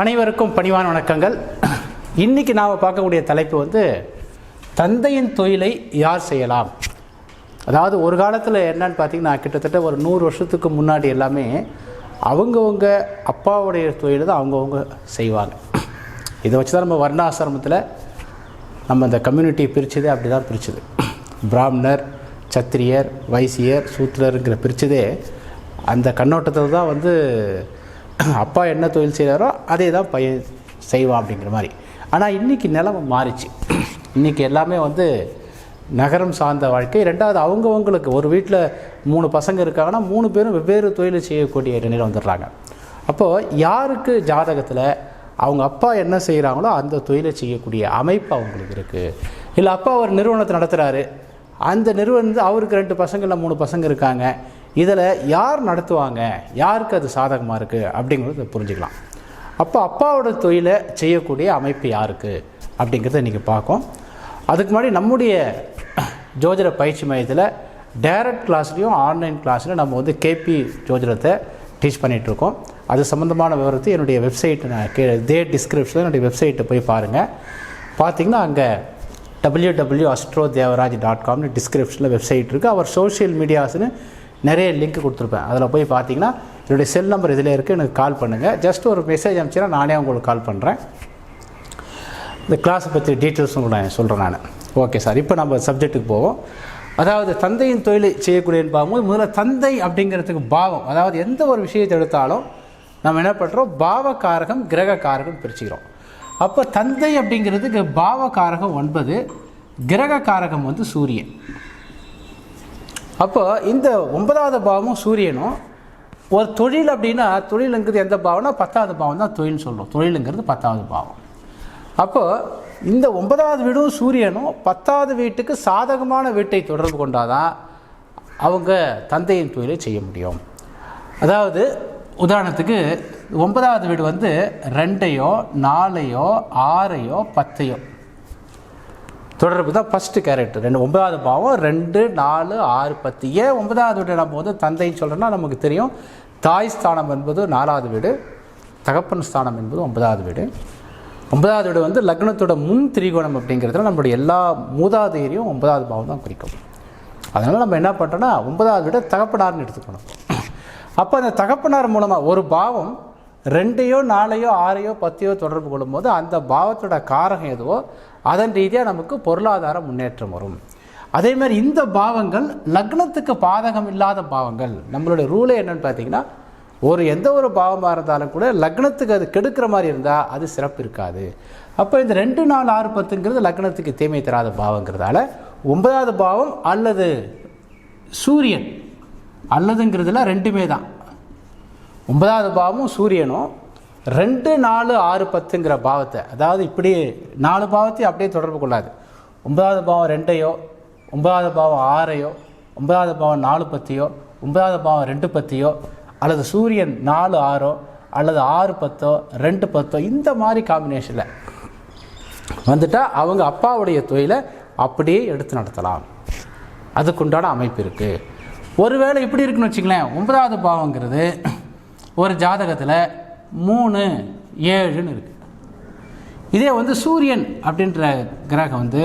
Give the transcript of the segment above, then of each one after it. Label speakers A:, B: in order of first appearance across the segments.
A: அனைவருக்கும் பணிவான வணக்கங்கள் இன்றைக்கி நாம் பார்க்கக்கூடிய தலைப்பு வந்து தந்தையின் தொழிலை யார் செய்யலாம் அதாவது ஒரு காலத்தில் என்னன்னு பார்த்திங்கன்னா கிட்டத்தட்ட ஒரு நூறு வருஷத்துக்கு முன்னாடி எல்லாமே அவங்கவுங்க அப்பாவுடைய தொழில் தான் அவங்கவுங்க செய்வாங்க இதை வச்சு தான் நம்ம வர்ணாசிரமத்தில் நம்ம இந்த கம்யூனிட்டியை பிரித்ததே அப்படி தான் பிரித்தது பிராமணர் சத்திரியர் வைசியர் சூத்திரருங்கிற பிரித்ததே அந்த கண்ணோட்டத்தில் தான் வந்து அப்பா என்ன தொழில் செய்கிறாரோ அதே தான் பையன் செய்வான் அப்படிங்கிற மாதிரி ஆனால் இன்றைக்கி நிலமை மாறிச்சு இன்றைக்கி எல்லாமே வந்து நகரம் சார்ந்த வாழ்க்கை ரெண்டாவது அவங்கவுங்களுக்கு ஒரு வீட்டில் மூணு பசங்க இருக்காங்கன்னா மூணு பேரும் வெவ்வேறு தொழில் செய்யக்கூடிய நிலையில் வந்துடுறாங்க அப்போது யாருக்கு ஜாதகத்தில் அவங்க அப்பா என்ன செய்கிறாங்களோ அந்த தொழிலை செய்யக்கூடிய அமைப்பு அவங்களுக்கு இருக்குது இல்லை அப்பா ஒரு நிறுவனத்தை நடத்துகிறாரு அந்த நிறுவனம் அவருக்கு ரெண்டு பசங்களில் மூணு பசங்க இருக்காங்க இதில் யார் நடத்துவாங்க யாருக்கு அது சாதகமாக இருக்குது அப்படிங்கிறத புரிஞ்சுக்கலாம் அப்போ அப்பாவோட தொழிலை செய்யக்கூடிய அமைப்பு யாருக்கு அப்படிங்கிறத இன்றைக்கி பார்க்கும் அதுக்கு முன்னாடி நம்முடைய ஜோதிட பயிற்சி மையத்தில் டைரக்ட் கிளாஸ்லேயும் ஆன்லைன் கிளாஸ்லையும் நம்ம வந்து கேபி ஜோதிடத்தை டீச் பண்ணிகிட்ருக்கோம் அது சம்மந்தமான விவரத்தை என்னுடைய வெப்சைட் நான் கே இதே டிஸ்கிரிப்ஷனில் என்னுடைய வெப்சைட்டை போய் பாருங்கள் பார்த்திங்கன்னா அங்கே W W astro Devaraj dot காம்னு டிஸ்கிரிப்ஷனில் வெப்சைட் இருக்குது அவர் சோஷியல் மீடியாஸ்னு நிறைய லிங்க் கொடுத்துருப்பேன் அதில் போய் பார்த்தீங்கன்னா என்னுடைய செல் நம்பர் இதில் இருக்குது எனக்கு கால் பண்ணுங்கள் ஜஸ்ட் ஒரு மெசேஜ் அனுப்பிச்சுன்னா நானே உங்களுக்கு கால் பண்ணுறேன் இந்த கிளாஸை பற்றி டீட்டெயில்ஸும் கூட நான் சொல்கிறேன் நான் ஓகே சார் இப்போ நம்ம சப்ஜெக்ட்டுக்கு போவோம் அதாவது தந்தையின் தொழிலை செய்யக்கூடியன்னு பார்க்கும்போது முதல்ல தந்தை அப்படிங்கிறதுக்கு பாவம் அதாவது எந்த ஒரு விஷயத்தை எடுத்தாலும் நம்ம என்ன பண்ணுறோம் கிரக கிரகக்காரகம் பிரிச்சுக்கிறோம் அப்போ தந்தை அப்படிங்கிறதுக்கு பாவகாரகம் ஒன்பது கிரகக்காரகம் வந்து சூரியன் அப்போ இந்த ஒன்பதாவது பாவமும் சூரியனும் ஒரு தொழில் அப்படின்னா தொழிலுங்கிறது எந்த பாவம்னா பத்தாவது பாவம் தான் தொழில்னு சொல்கிறோம் தொழிலுங்கிறது பத்தாவது பாவம் அப்போது இந்த ஒன்பதாவது வீடும் சூரியனும் பத்தாவது வீட்டுக்கு சாதகமான வீட்டை தொடர்பு கொண்டாதான் அவங்க தந்தையின் தொழிலை செய்ய முடியும் அதாவது உதாரணத்துக்கு ஒன்பதாவது வீடு வந்து ரெண்டையோ நாலையோ ஆறையோ பத்தையோ தொடர்பு தான் ஃபஸ்ட்டு கேரக்டர் ரெண்டு ஒன்பதாவது பாவம் ரெண்டு நாலு ஆறு பத்து ஏன் ஒன்பதாவது வீடு நம்ம வந்து தந்தைன்னு சொல்கிறோன்னா நமக்கு தெரியும் தாய் ஸ்தானம் என்பது நாலாவது வீடு தகப்பன் ஸ்தானம் என்பது ஒன்பதாவது வீடு ஒன்பதாவது வீடு வந்து லக்னத்தோட முன் திரிகோணம் அப்படிங்கிறதுல நம்மளுடைய எல்லா மூதாதையரையும் ஒன்பதாவது பாவம் தான் குறிக்கும் அதனால் நம்ம என்ன பண்ணுறோன்னா ஒன்பதாவது வீடு தகப்பனார்னு எடுத்துக்கணும் அப்போ அந்த தகப்பனார் மூலமாக ஒரு பாவம் ரெண்டையோ நாளையோ ஆறையோ பத்தையோ தொடர்பு கொள்ளும்போது அந்த பாவத்தோட காரகம் எதுவோ அதன் ரீதியாக நமக்கு பொருளாதார முன்னேற்றம் வரும் அதே மாதிரி இந்த பாவங்கள் லக்னத்துக்கு பாதகம் இல்லாத பாவங்கள் நம்மளுடைய ரூலே என்னன்னு பார்த்தீங்கன்னா ஒரு எந்த ஒரு பாவமாக இருந்தாலும் கூட லக்னத்துக்கு அது கெடுக்கிற மாதிரி இருந்தால் அது சிறப்பு இருக்காது அப்போ இந்த ரெண்டு நாள் ஆறு பத்துங்கிறது லக்னத்துக்கு தீமை தராத பாவங்கிறதால ஒன்பதாவது பாவம் அல்லது சூரியன் அல்லதுங்கிறதுல ரெண்டுமே தான் ஒன்பதாவது பாவமும் சூரியனும் ரெண்டு நாலு ஆறு பத்துங்கிற பாவத்தை அதாவது இப்படி நாலு பாவத்தையும் அப்படியே தொடர்பு கொள்ளாது ஒன்பதாவது பாவம் ரெண்டையோ ஒன்பதாவது பாவம் ஆறையோ ஒன்பதாவது பாவம் நாலு பத்தியோ ஒன்பதாவது பாவம் ரெண்டு பத்தியோ அல்லது சூரியன் நாலு ஆறோ அல்லது ஆறு பத்தோ ரெண்டு பத்தோ இந்த மாதிரி காம்பினேஷனில் வந்துட்டால் அவங்க அப்பாவுடைய தொழிலை அப்படியே எடுத்து நடத்தலாம் அதுக்குண்டான அமைப்பு இருக்குது ஒருவேளை இப்படி இருக்குன்னு வச்சுக்கலேன் ஒன்பதாவது பாவங்கிறது ஒரு ஜாதகத்தில் மூணு ஏழுன்னு இருக்குது இதே வந்து சூரியன் அப்படின்ற கிரகம் வந்து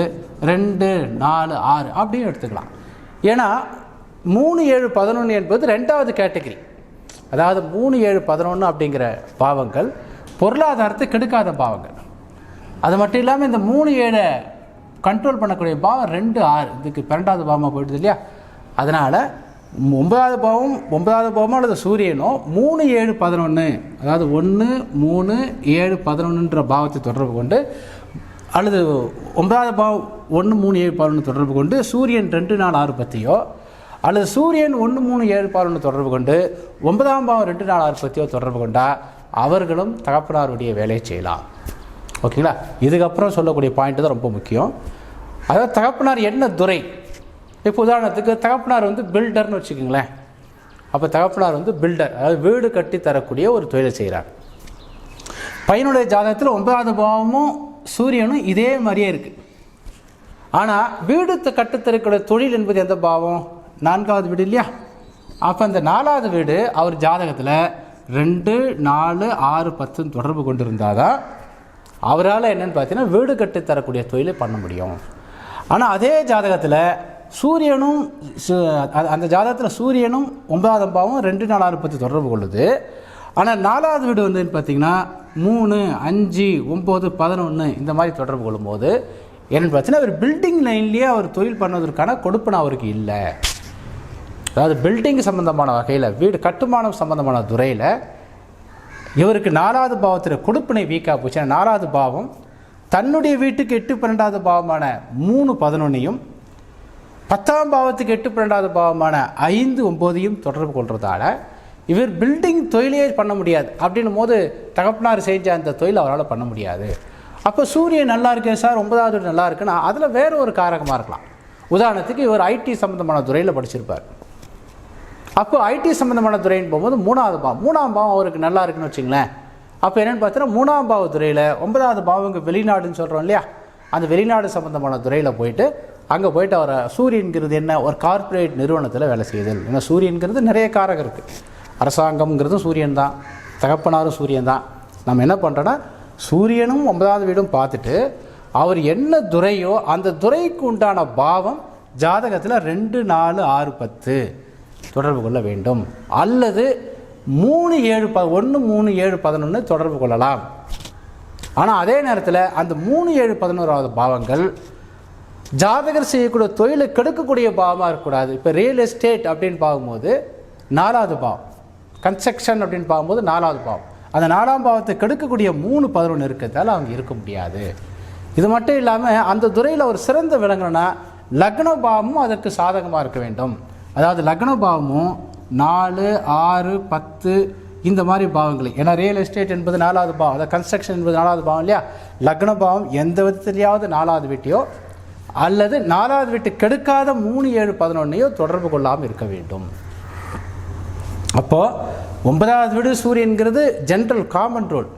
A: ரெண்டு நாலு ஆறு அப்படின்னு எடுத்துக்கலாம் ஏன்னா மூணு ஏழு பதினொன்று என்பது ரெண்டாவது கேட்டகரி அதாவது மூணு ஏழு பதினொன்று அப்படிங்கிற பாவங்கள் பொருளாதாரத்தை கெடுக்காத பாவங்கள் அது மட்டும் இல்லாமல் இந்த மூணு ஏழை கண்ட்ரோல் பண்ணக்கூடிய பாவம் ரெண்டு ஆறு இதுக்கு பன்னெண்டாவது பாவமாக போயிடுது இல்லையா அதனால் ஒன்பதாவது பாவம் ஒன்பதாவது பாவம் அல்லது சூரியனோ மூணு ஏழு பதினொன்று அதாவது ஒன்று மூணு ஏழு பதினொன்றுன்ற பாவத்தை தொடர்பு கொண்டு அல்லது ஒன்பதாவது பாவம் ஒன்று மூணு ஏழு பதினொன்று தொடர்பு கொண்டு சூரியன் ரெண்டு நாள் ஆறு பற்றியோ அல்லது சூரியன் ஒன்று மூணு ஏழு பதினொன்று தொடர்பு கொண்டு ஒன்பதாம் பாவம் ரெண்டு நாள் ஆறு பற்றியோ தொடர்பு கொண்டால் அவர்களும் தகப்பனாருடைய வேலையை செய்யலாம் ஓகேங்களா இதுக்கப்புறம் சொல்லக்கூடிய பாயிண்ட் தான் ரொம்ப முக்கியம் அதாவது தகப்பனார் என்ன துறை இப்போ உதாரணத்துக்கு தகப்பனார் வந்து பில்டர்னு வச்சுக்கோங்களேன் அப்போ தகப்பனார் வந்து பில்டர் அதாவது வீடு கட்டி தரக்கூடிய ஒரு தொழிலை செய்கிறார் பையனுடைய ஜாதகத்தில் ஒன்பதாவது பாவமும் சூரியனும் இதே மாதிரியே இருக்குது ஆனால் வீடு கட்டுத்தரக்கூடிய தொழில் என்பது எந்த பாவம் நான்காவது வீடு இல்லையா அப்போ அந்த நாலாவது வீடு அவர் ஜாதகத்தில் ரெண்டு நாலு ஆறு பத்துன்னு தொடர்பு கொண்டு இருந்தால் தான் அவரால் என்னென்னு பார்த்தீங்கன்னா வீடு கட்டி தரக்கூடிய தொழிலை பண்ண முடியும் ஆனால் அதே ஜாதகத்தில் சூரியனும் அந்த ஜாதகத்தில் சூரியனும் ஒன்பதாவது பாவம் ரெண்டு நாலாவது பற்றி தொடர்பு கொள்ளுது ஆனால் நாலாவது வீடு வந்து பார்த்திங்கன்னா மூணு அஞ்சு ஒம்பது பதினொன்று இந்த மாதிரி தொடர்பு கொள்ளும்போது என்னென்னு பார்த்தீங்கன்னா அவர் பில்டிங் லைன்லேயே அவர் தொழில் பண்ணுவதற்கான நான் அவருக்கு இல்லை அதாவது பில்டிங் சம்மந்தமான வகையில் வீடு கட்டுமானம் சம்மந்தமான துறையில் இவருக்கு நாலாவது பாவத்தில் கொடுப்பினை வீக்காக போச்சு நாலாவது பாவம் தன்னுடைய வீட்டுக்கு எட்டு பன்னெண்டாவது பாவமான மூணு பதினொன்னையும் பத்தாம் பாவத்துக்கு எட்டு பன்னெண்டாவது பாவமான ஐந்து ஒம்போதையும் தொடர்பு கொள்றதால இவர் பில்டிங் தொழிலே பண்ண முடியாது அப்படின்னும் போது தகப்பனார் செஞ்ச அந்த தொழில் அவரால் பண்ண முடியாது அப்போ சூரியன் நல்லா இருக்கேன் சார் ஒன்பதாவது நல்லா இருக்குன்னா அதில் வேறு ஒரு காரகமாக இருக்கலாம் உதாரணத்துக்கு இவர் ஐடி சம்மந்தமான துறையில் படிச்சிருப்பார் அப்போ ஐடி சம்மந்தமான துறைன்னு போகும்போது மூணாவது பாவம் மூணாம் பாவம் அவருக்கு நல்லா இருக்குன்னு வச்சுங்களேன் அப்போ என்னென்னு பார்த்தீங்கன்னா மூணாம் பாவ துறையில் ஒன்பதாவது இங்கே வெளிநாடுன்னு சொல்கிறோம் இல்லையா அந்த வெளிநாடு சம்மந்தமான துறையில் போயிட்டு அங்கே போயிட்டு அவர் சூரியன்கிறது என்ன ஒரு கார்ப்பரேட் நிறுவனத்தில் வேலை செய்தல் ஏன்னா சூரியன்கிறது நிறைய காரகம் இருக்குது அரசாங்கம்ங்கிறதும் சூரியன் தான் தகப்பனாரும் சூரியன் தான் நம்ம என்ன பண்ணுறோன்னா சூரியனும் ஒன்பதாவது வீடும் பார்த்துட்டு அவர் என்ன துறையோ அந்த துறைக்கு உண்டான பாவம் ஜாதகத்தில் ரெண்டு நாலு ஆறு பத்து தொடர்பு கொள்ள வேண்டும் அல்லது மூணு ஏழு ப ஒன்று மூணு ஏழு பதினொன்று தொடர்பு கொள்ளலாம் ஆனால் அதே நேரத்தில் அந்த மூணு ஏழு பதினோராவது பாவங்கள் ஜாதகர் செய்யக்கூடிய தொழிலை கெடுக்கக்கூடிய பாவமாக இருக்கக்கூடாது இப்போ ரியல் எஸ்டேட் அப்படின்னு பார்க்கும்போது நாலாவது பாவம் கன்ஸ்ட்ரக்ஷன் அப்படின்னு பார்க்கும்போது நாலாவது பாவம் அந்த நாலாம் பாவத்தை கெடுக்கக்கூடிய மூணு பதினொன்று இருக்கிறதால அவங்க இருக்க முடியாது இது மட்டும் இல்லாமல் அந்த துறையில் ஒரு சிறந்த விளங்கணும்னா லக்ன பாவமும் அதற்கு சாதகமாக இருக்க வேண்டும் அதாவது லக்ன பாவமும் நாலு ஆறு பத்து இந்த மாதிரி பாவங்கள் ஏன்னா ரியல் எஸ்டேட் என்பது நாலாவது பாவம் அதாவது கன்ஸ்ட்ரக்ஷன் என்பது நாலாவது பாவம் இல்லையா லக்ன பாவம் எந்த விதத்துலையாவது நாலாவது வீட்டையோ அல்லது நாலாவது வீட்டு கெடுக்காத மூணு ஏழு பதினொன்னையோ தொடர்பு கொள்ளாமல் இருக்க வேண்டும் அப்போது ஒன்பதாவது வீடு சூரியன்கிறது ஜென்ரல் காமன் ரோல்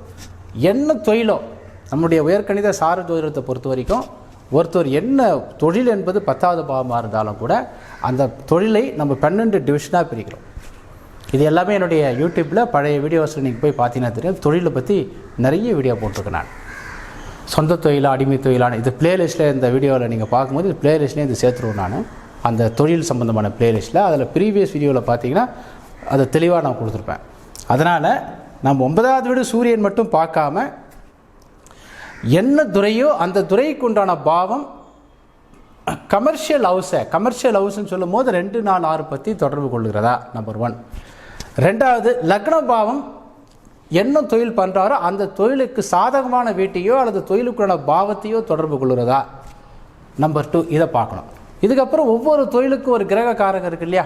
A: என்ன தொழிலோ நம்முடைய உயர்கணித சார ஜோதிடத்தை பொறுத்த வரைக்கும் ஒருத்தர் என்ன தொழில் என்பது பத்தாவது பாவமாக இருந்தாலும் கூட அந்த தொழிலை நம்ம பன்னெண்டு டிவிஷனாக பிரிக்கிறோம் இது எல்லாமே என்னுடைய யூடியூப்பில் பழைய வீடியோஸில் நீங்கள் போய் பார்த்தீங்கன்னா தெரியும் தொழிலை பற்றி நிறைய வீடியோ போட்டிருக்கேன் நான் சொந்த தொழிலாக அடிமை தொழிலான இது பிளேலிஸ்ட்டில் இந்த வீடியோவில் நீங்கள் பார்க்கும்போது இது பிளேலிஸ்ட்லேயே இது சேர்த்துருவோம் நான் அந்த தொழில் சம்மந்தமான பிளேலிஸ்ட்டில் அதில் ப்ரீவியஸ் வீடியோவில் பார்த்தீங்கன்னா அதை தெளிவாக நான் கொடுத்துருப்பேன் அதனால் நம்ம ஒன்பதாவது வீடு சூரியன் மட்டும் பார்க்காம என்ன துறையோ அந்த துறைக்கு உண்டான பாவம் கமர்ஷியல் ஹவுஸை கமர்ஷியல் ஹவுஸ்ன்னு சொல்லும் போது ரெண்டு நாலு ஆறு பற்றி தொடர்பு கொள்கிறதா நம்பர் ஒன் ரெண்டாவது லக்ன பாவம் என்ன தொழில் பண்ணுறாரோ அந்த தொழிலுக்கு சாதகமான வீட்டையோ அல்லது தொழிலுக்குள்ளான பாவத்தையோ தொடர்பு கொள்கிறதா நம்பர் டூ இதை பார்க்கணும் இதுக்கப்புறம் ஒவ்வொரு தொழிலுக்கும் ஒரு கிரக காரகம் இருக்கு இல்லையா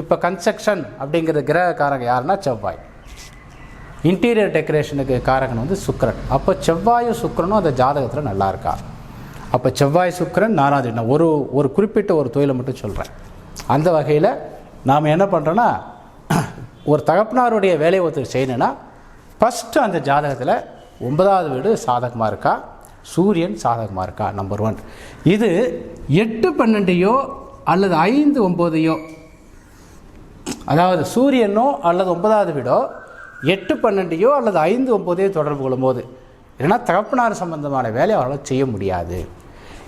A: இப்போ கன்ஸ்ட்ரக்ஷன் அப்படிங்கிற கிரக காரகம் யாருன்னா செவ்வாய் இன்டீரியர் டெக்கரேஷனுக்கு காரகன் வந்து சுக்கரன் அப்போ செவ்வாயும் சுக்கரனும் அந்த ஜாதகத்தில் நல்லா இருக்கா அப்போ செவ்வாய் சுக்கரன் நானாவது நான் ஒரு ஒரு குறிப்பிட்ட ஒரு தொழிலை மட்டும் சொல்கிறேன் அந்த வகையில் நாம் என்ன பண்ணுறோன்னா ஒரு தகப்பனாருடைய வேலையை ஒருத்தர் செய்யணுன்னா ஃபஸ்ட்டு அந்த ஜாதகத்தில் ஒன்பதாவது வீடு சாதகமாக இருக்கா சூரியன் சாதகமாக இருக்கா நம்பர் ஒன் இது எட்டு பன்னெண்டையோ அல்லது ஐந்து ஒம்போதையோ அதாவது சூரியனோ அல்லது ஒன்பதாவது வீடோ எட்டு பன்னெண்டையோ அல்லது ஐந்து ஒம்போதையோ தொடர்பு கொள்ளும்போது ஏன்னா தகப்பனார் சம்பந்தமான வேலையை அவ்வளோ செய்ய முடியாது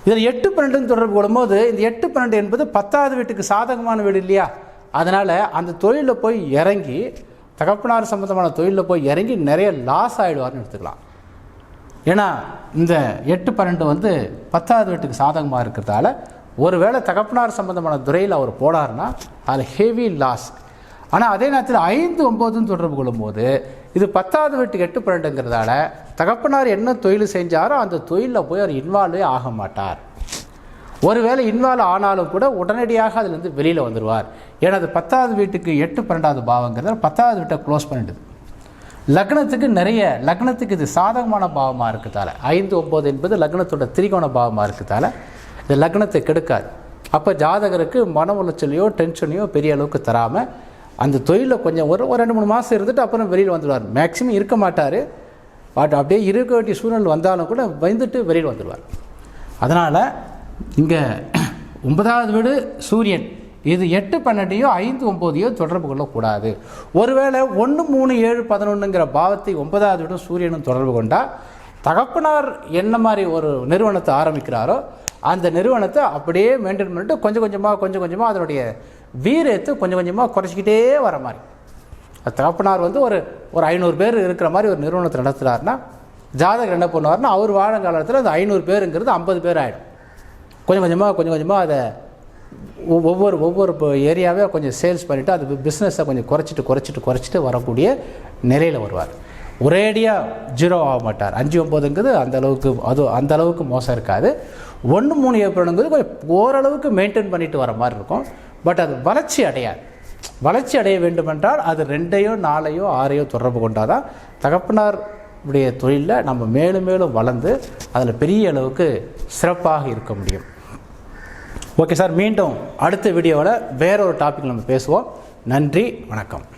A: இதில் எட்டு பன்னெண்டுன்னு தொடர்பு கொள்ளும்போது இந்த எட்டு பன்னெண்டு என்பது பத்தாவது வீட்டுக்கு சாதகமான வீடு இல்லையா அதனால் அந்த தொழிலில் போய் இறங்கி தகப்பனார் சம்மந்தமான தொழிலில் போய் இறங்கி நிறைய லாஸ் ஆகிடுவார்னு எடுத்துக்கலாம் ஏன்னா இந்த எட்டு பன்னெண்டு வந்து பத்தாவது வீட்டுக்கு சாதகமாக இருக்கிறதால ஒருவேளை தகப்பனார் சம்பந்தமான துறையில் அவர் போடார்னா அதில் ஹெவி லாஸ் ஆனால் அதே நேரத்தில் ஐந்து ஒம்போதுன்னு தொடர்பு கொள்ளும்போது இது பத்தாவது வீட்டுக்கு எட்டு பன்னெண்டுங்கிறதால தகப்பனார் என்ன தொழில் செஞ்சாரோ அந்த தொழிலில் போய் அவர் இன்வால்வே ஆக மாட்டார் ஒருவேளை இன்வால்வ் ஆனாலும் கூட உடனடியாக அதிலிருந்து வெளியில் வந்துடுவார் எனது பத்தாவது வீட்டுக்கு எட்டு பன்னெண்டாவது பாவங்கிறது பத்தாவது வீட்டை க்ளோஸ் பண்ணிடுது லக்னத்துக்கு நிறைய லக்னத்துக்கு இது சாதகமான பாவமாக இருக்கிறதால ஐந்து ஒம்பது என்பது லக்னத்தோட திரிகோண பாவமாக இருக்கிறதால இந்த லக்னத்தை கெடுக்காது அப்போ ஜாதகருக்கு மன உளைச்சலையோ டென்ஷனையோ பெரிய அளவுக்கு தராமல் அந்த தொழிலில் கொஞ்சம் ஒரு ஒரு ரெண்டு மூணு மாதம் இருந்துட்டு அப்புறம் வெளியில் வந்துடுவார் மேக்சிமம் இருக்க மாட்டார் பட் அப்படியே இருக்க வேண்டிய சூழ்நிலை வந்தாலும் கூட வந்துட்டு வெளியில் வந்துடுவார் அதனால் இங்கே ஒன்பதாவது வீடு சூரியன் இது எட்டு பன்னெண்டையோ ஐந்து ஒம்போதையோ தொடர்பு கொள்ளக்கூடாது ஒருவேளை ஒன்று மூணு ஏழு பதினொன்றுங்கிற பாவத்தை ஒன்பதாவது விட சூரியனும் தொடர்பு கொண்டால் தகப்பனார் என்ன மாதிரி ஒரு நிறுவனத்தை ஆரம்பிக்கிறாரோ அந்த நிறுவனத்தை அப்படியே மெயின்டைன் பண்ணிட்டு கொஞ்சம் கொஞ்சமாக கொஞ்சம் கொஞ்சமாக அதனுடைய வீரத்தை கொஞ்சம் கொஞ்சமாக குறைச்சிக்கிட்டே வர மாதிரி தகப்பனார் வந்து ஒரு ஒரு ஐநூறு பேர் இருக்கிற மாதிரி ஒரு நிறுவனத்தை நடத்துகிறார்னா ஜாதகர் என்ன பண்ணுவார்னா அவர் வாழும் காலத்தில் அந்த ஐநூறு பேருங்கிறது ஐம்பது பேர் ஆகிடும் கொஞ்சம் கொஞ்சமாக கொஞ்சம் கொஞ்சமாக அதை ஒவ்வொரு ஒவ்வொரு ஏரியாவே கொஞ்சம் சேல்ஸ் பண்ணிவிட்டு அது பிஸ்னஸை கொஞ்சம் குறைச்சிட்டு குறைச்சிட்டு குறைச்சிட்டு வரக்கூடிய நிலையில் வருவார் ஒரேடியாக ஜீரோ ஆக மாட்டார் அஞ்சு ஒம்பதுங்கிறது அந்த அளவுக்கு அது அந்த அளவுக்கு மோசம் இருக்காது ஒன்று மூணு ஏப்ரலுங்கிறது கொஞ்சம் ஓரளவுக்கு மெயின்டைன் பண்ணிட்டு வர மாதிரி இருக்கும் பட் அது வளர்ச்சி அடையாது வளர்ச்சி அடைய வேண்டுமென்றால் அது ரெண்டையோ நாளையோ ஆறையோ தொடர்பு கொண்டால் தான் தகப்பனார் உடைய தொழிலில் நம்ம மேலும் மேலும் வளர்ந்து அதில் பெரிய அளவுக்கு சிறப்பாக இருக்க முடியும் ஓகே சார் மீண்டும் அடுத்த வீடியோவில் வேற ஒரு டாபிக் நம்ம பேசுவோம் நன்றி வணக்கம்